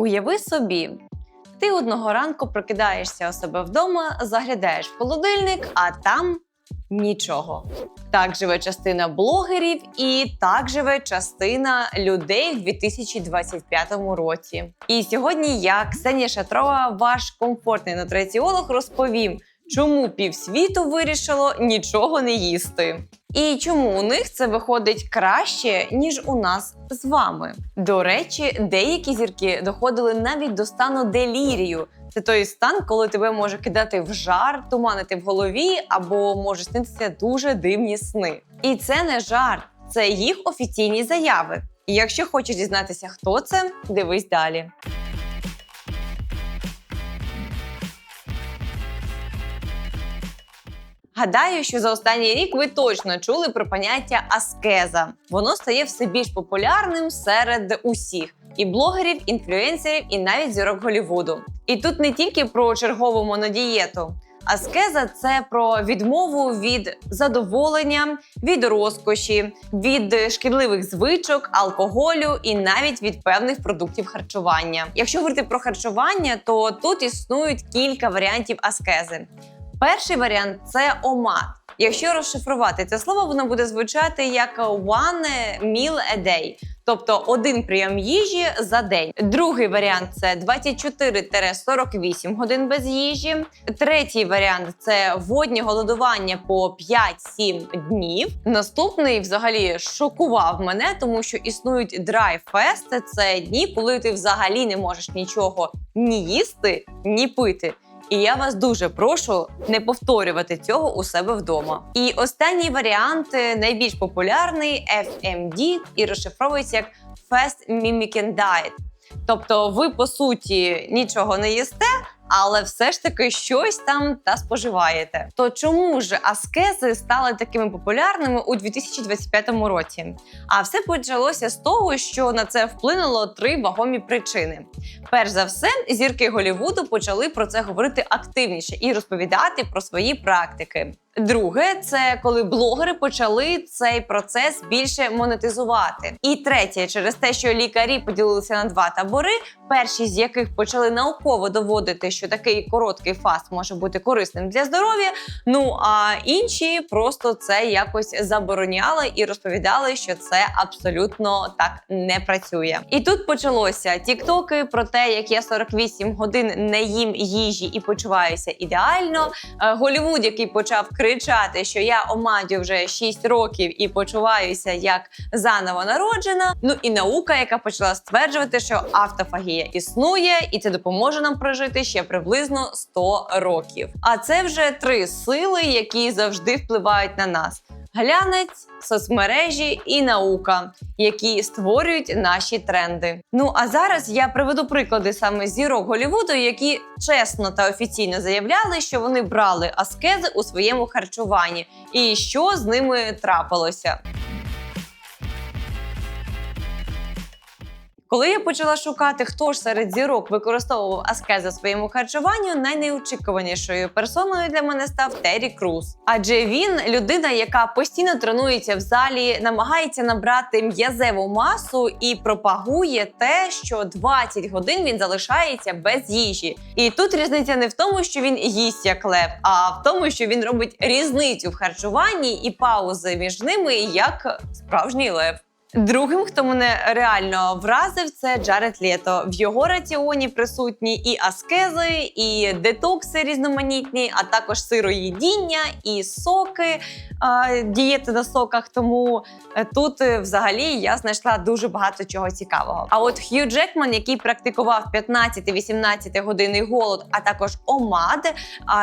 Уяви собі, ти одного ранку прокидаєшся у себе вдома, заглядаєш в холодильник, а там нічого. Так живе частина блогерів, і так живе частина людей в 2025 році. І сьогодні я, Ксенія Шатрова, ваш комфортний нутриціолог, розповім, чому півсвіту вирішило нічого не їсти. І чому у них це виходить краще, ніж у нас з вами? До речі, деякі зірки доходили навіть до стану делірію. Це той стан, коли тебе може кидати в жар, туманити в голові, або може снитися дуже дивні сни. І це не жарт, це їх офіційні заяви. І якщо хочеш дізнатися, хто це, дивись далі. Гадаю, що за останній рік ви точно чули про поняття аскеза. Воно стає все більш популярним серед усіх і блогерів, інфлюенсерів, і навіть зірок Голівуду. І тут не тільки про чергову монодієту. Аскеза це про відмову від задоволення, від розкоші, від шкідливих звичок, алкоголю і навіть від певних продуктів харчування. Якщо говорити про харчування, то тут існують кілька варіантів аскези. Перший варіант це омат. Якщо розшифрувати це слово, воно буде звучати як one meal a day, тобто один прийом їжі за день. Другий варіант це 24-48 годин без їжі. Третій варіант це водні голодування по 5-7 днів. Наступний взагалі шокував мене, тому що існують fast – це дні, коли ти взагалі не можеш нічого ні їсти, ні пити. І я вас дуже прошу не повторювати цього у себе вдома. І останній варіант, е, найбільш популярний FMD, і розшифровується як Fast Mimicking Diet. Тобто, ви по суті нічого не їсте, але все ж таки щось там та споживаєте. То чому ж аскези стали такими популярними у 2025 році? А все почалося з того, що на це вплинуло три вагомі причини. Перш за все, зірки Голівуду почали про це говорити активніше і розповідати про свої практики. Друге, це коли блогери почали цей процес більше монетизувати. І третє, через те, що лікарі поділилися на два табори, перші з яких почали науково доводити, що такий короткий фаст може бути корисним для здоров'я. Ну а інші просто це якось забороняли і розповідали, що це абсолютно так не працює. І тут почалося тіктоки про те, як я 48 годин не їм їжі і почуваюся ідеально. Е, Голівуд, який почав кричати, що я омадю вже 6 років і почуваюся як заново народжена. Ну і наука, яка почала стверджувати, що автофагія існує, і це допоможе нам прожити ще приблизно 100 років. А це вже три сили, які завжди впливають на нас. Глянець, соцмережі і наука, які створюють наші тренди. Ну а зараз я приведу приклади саме зірок Голівуду, які чесно та офіційно заявляли, що вони брали аскези у своєму харчуванні, і що з ними трапилося. Коли я почала шукати, хто ж серед зірок використовував аскези у своєму харчуванню, найнеочікуванішою персоною для мене став Террі Круз. Адже він людина, яка постійно тренується в залі, намагається набрати м'язеву масу і пропагує те, що 20 годин він залишається без їжі. І тут різниця не в тому, що він їсть як лев, а в тому, що він робить різницю в харчуванні і паузи між ними як справжній лев. Другим, хто мене реально вразив, це Джаред Лето. В його раціоні присутні і аскези, і детокси різноманітні, а також сироїдіння, і соки, дієти на соках. Тому е, тут е, взагалі я знайшла дуже багато чого цікавого. А от Хью Джекман, який практикував 15-18 годинний голод, а також омад,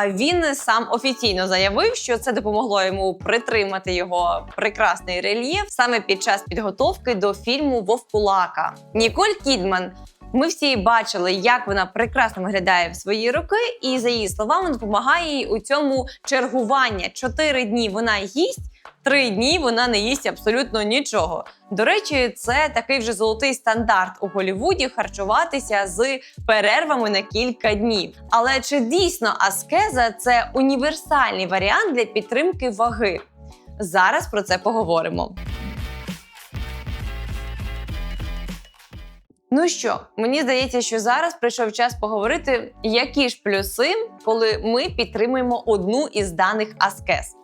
він сам офіційно заявив, що це допомогло йому притримати його прекрасний рельєф саме під час підготовки до фільму Вовкулака. Ніколь Кідман. Ми всі бачили, як вона прекрасно виглядає в свої роки, і за її словами допомагає їй у цьому чергування. Чотири дні вона їсть. Три дні вона не їсть абсолютно нічого. До речі, це такий вже золотий стандарт у Голівуді харчуватися з перервами на кілька днів. Але чи дійсно аскеза це універсальний варіант для підтримки ваги? Зараз про це поговоримо. Ну що, мені здається, що зараз прийшов час поговорити, які ж плюси, коли ми підтримуємо одну із даних аскез.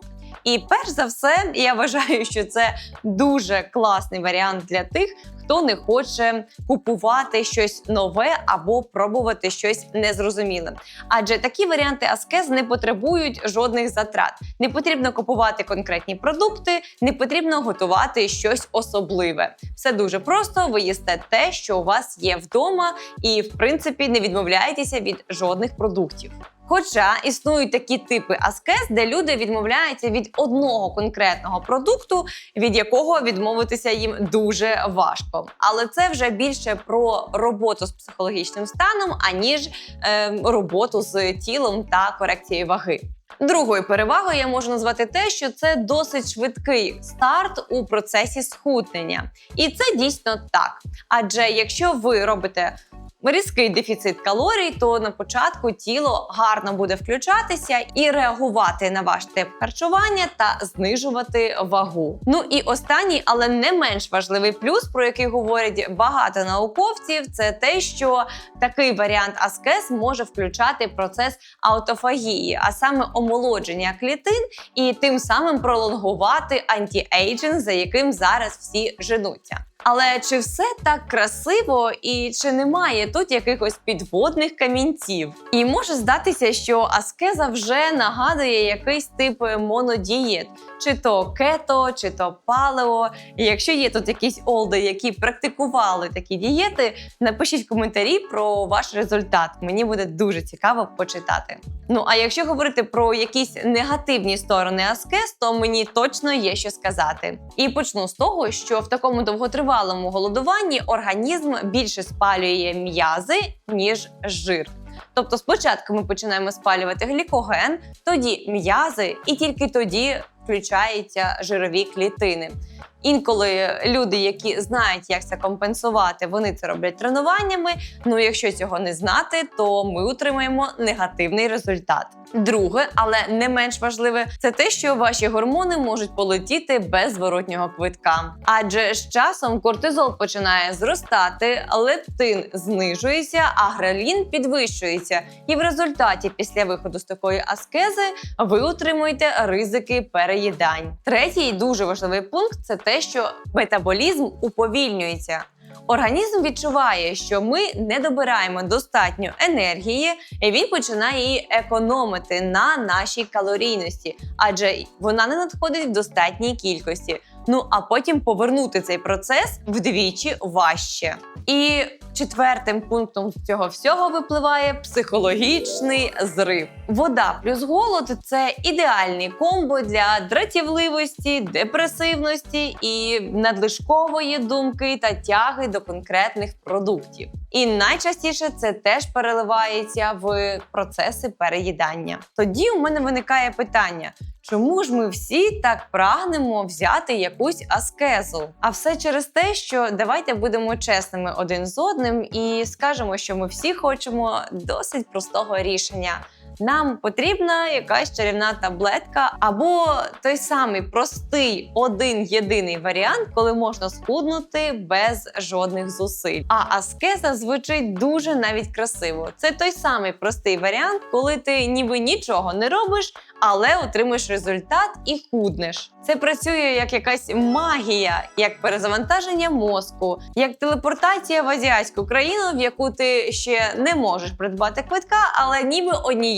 І перш за все, я вважаю, що це дуже класний варіант для тих, хто не хоче купувати щось нове або пробувати щось незрозуміле. Адже такі варіанти аскез не потребують жодних затрат. Не потрібно купувати конкретні продукти, не потрібно готувати щось особливе. Все дуже просто. Ви їсте те, що у вас є вдома, і в принципі не відмовляєтеся від жодних продуктів. Хоча існують такі типи аскез, де люди відмовляються від одного конкретного продукту, від якого відмовитися їм дуже важко. Але це вже більше про роботу з психологічним станом, аніж е, роботу з тілом та корекцією ваги. Другою перевагою я можу назвати те, що це досить швидкий старт у процесі схуднення, і це дійсно так. Адже якщо ви робите різкий дефіцит калорій, то на початку тіло гарно буде включатися і реагувати на ваш тип харчування та знижувати вагу. Ну і останній, але не менш важливий плюс, про який говорять багато науковців, це те, що такий варіант аскез може включати процес аутофагії, а саме омолодження клітин, і тим самим пролонгувати антіейджинг, за яким зараз всі женуться. Але чи все так красиво і чи немає тут якихось підводних камінців? І може здатися, що аскеза вже нагадує якийсь тип монодієт, чи то кето, чи то палео. І якщо є тут якісь олди, які практикували такі дієти, напишіть коментарі про ваш результат. Мені буде дуже цікаво почитати. Ну а якщо говорити про якісь негативні сторони аскез, то мені точно є що сказати. І почну з того, що в такому довготривалому голодуванні організм більше спалює м'язи ніж жир. Тобто, спочатку ми починаємо спалювати глікоген, тоді м'язи, і тільки тоді включаються жирові клітини. Інколи люди, які знають, як це компенсувати, вони це роблять тренуваннями. Ну якщо цього не знати, то ми отримаємо негативний результат. Друге, але не менш важливе, це те, що ваші гормони можуть полетіти без зворотнього квитка. Адже з часом кортизол починає зростати, лептин знижується, а грелін підвищується. І в результаті, після виходу з такої аскези, ви отримуєте ризики переїдань. Третій дуже важливий пункт це те, що метаболізм уповільнюється. Організм відчуває, що ми не добираємо достатньо енергії, і він починає її економити на нашій калорійності, адже вона не надходить в достатній кількості. Ну а потім повернути цей процес вдвічі важче. І четвертим пунктом цього всього випливає психологічний зрив. Вода плюс голод це ідеальний комбо для дратівливості, депресивності і надлишкової думки та тяги до конкретних продуктів. І найчастіше це теж переливається в процеси переїдання. Тоді у мене виникає питання. Чому ж ми всі так прагнемо взяти якусь аскезу? А все через те, що давайте будемо чесними один з одним і скажемо, що ми всі хочемо досить простого рішення. Нам потрібна якась чарівна таблетка, або той самий простий один єдиний варіант, коли можна схуднути без жодних зусиль. А аскеза звучить дуже навіть красиво. Це той самий простий варіант, коли ти ніби нічого не робиш, але отримуєш результат і худнеш. Це працює як якась магія, як перезавантаження мозку, як телепортація в азіатську країну, в яку ти ще не можеш придбати квитка, але ніби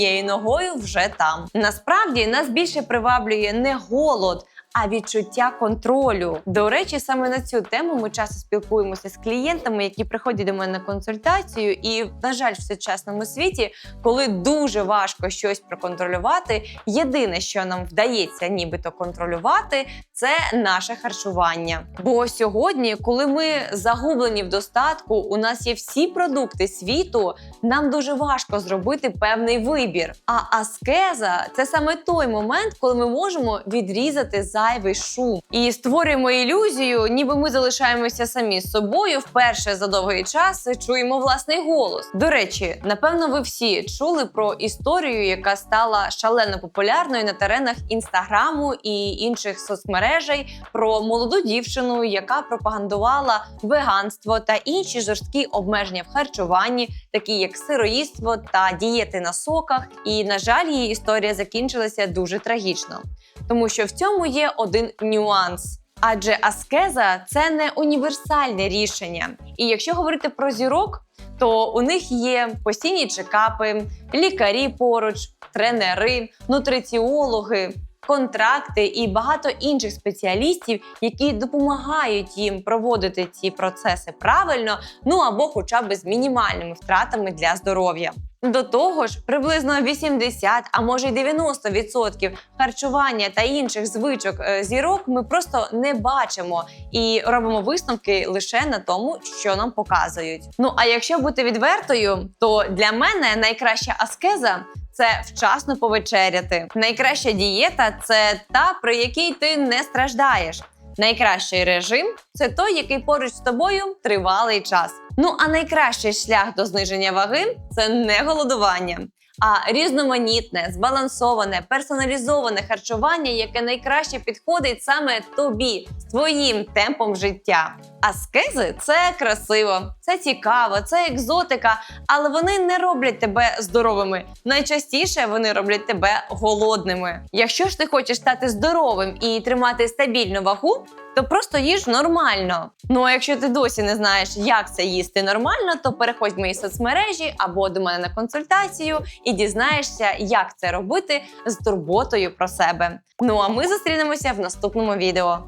однією ногою вже там. Насправді нас більше приваблює не голод а відчуття контролю. До речі, саме на цю тему ми часто спілкуємося з клієнтами, які приходять до мене на консультацію. І, на жаль, в сучасному світі, коли дуже важко щось проконтролювати, єдине, що нам вдається, нібито контролювати, це наше харчування. Бо сьогодні, коли ми загублені в достатку, у нас є всі продукти світу, нам дуже важко зробити певний вибір. А аскеза це саме той момент, коли ми можемо відрізати за зайвий шум і створюємо ілюзію, ніби ми залишаємося самі з собою. Вперше за довгий час чуємо власний голос. До речі, напевно, ви всі чули про історію, яка стала шалено популярною на теренах інстаграму і інших соцмережей про молоду дівчину, яка пропагандувала веганство та інші жорсткі обмеження в харчуванні, такі як сироїдство та дієти на соках. І на жаль, її історія закінчилася дуже трагічно, тому що в цьому є один нюанс. Адже аскеза це не універсальне рішення. І якщо говорити про зірок, то у них є постійні чекапи, лікарі поруч, тренери, нутриціологи, контракти і багато інших спеціалістів, які допомагають їм проводити ці процеси правильно, ну або хоча б з мінімальними втратами для здоров'я. До того ж, приблизно 80, а може й 90% харчування та інших звичок е, зірок ми просто не бачимо і робимо висновки лише на тому, що нам показують. Ну а якщо бути відвертою, то для мене найкраща аскеза. Це вчасно повечеряти. Найкраща дієта це та, при якій ти не страждаєш. Найкращий режим це той, який поруч з тобою тривалий час. Ну а найкращий шлях до зниження ваги це не голодування, а різноманітне, збалансоване, персоналізоване харчування, яке найкраще підходить саме тобі з твоїм темпом життя. Аскези це красиво, це цікаво, це екзотика, але вони не роблять тебе здоровими. Найчастіше вони роблять тебе голодними. Якщо ж ти хочеш стати здоровим і тримати стабільну вагу, то просто їж нормально. Ну а якщо ти досі не знаєш, як це їсти нормально, то переходь в мої соцмережі або до мене на консультацію і дізнаєшся, як це робити з турботою про себе. Ну а ми зустрінемося в наступному відео.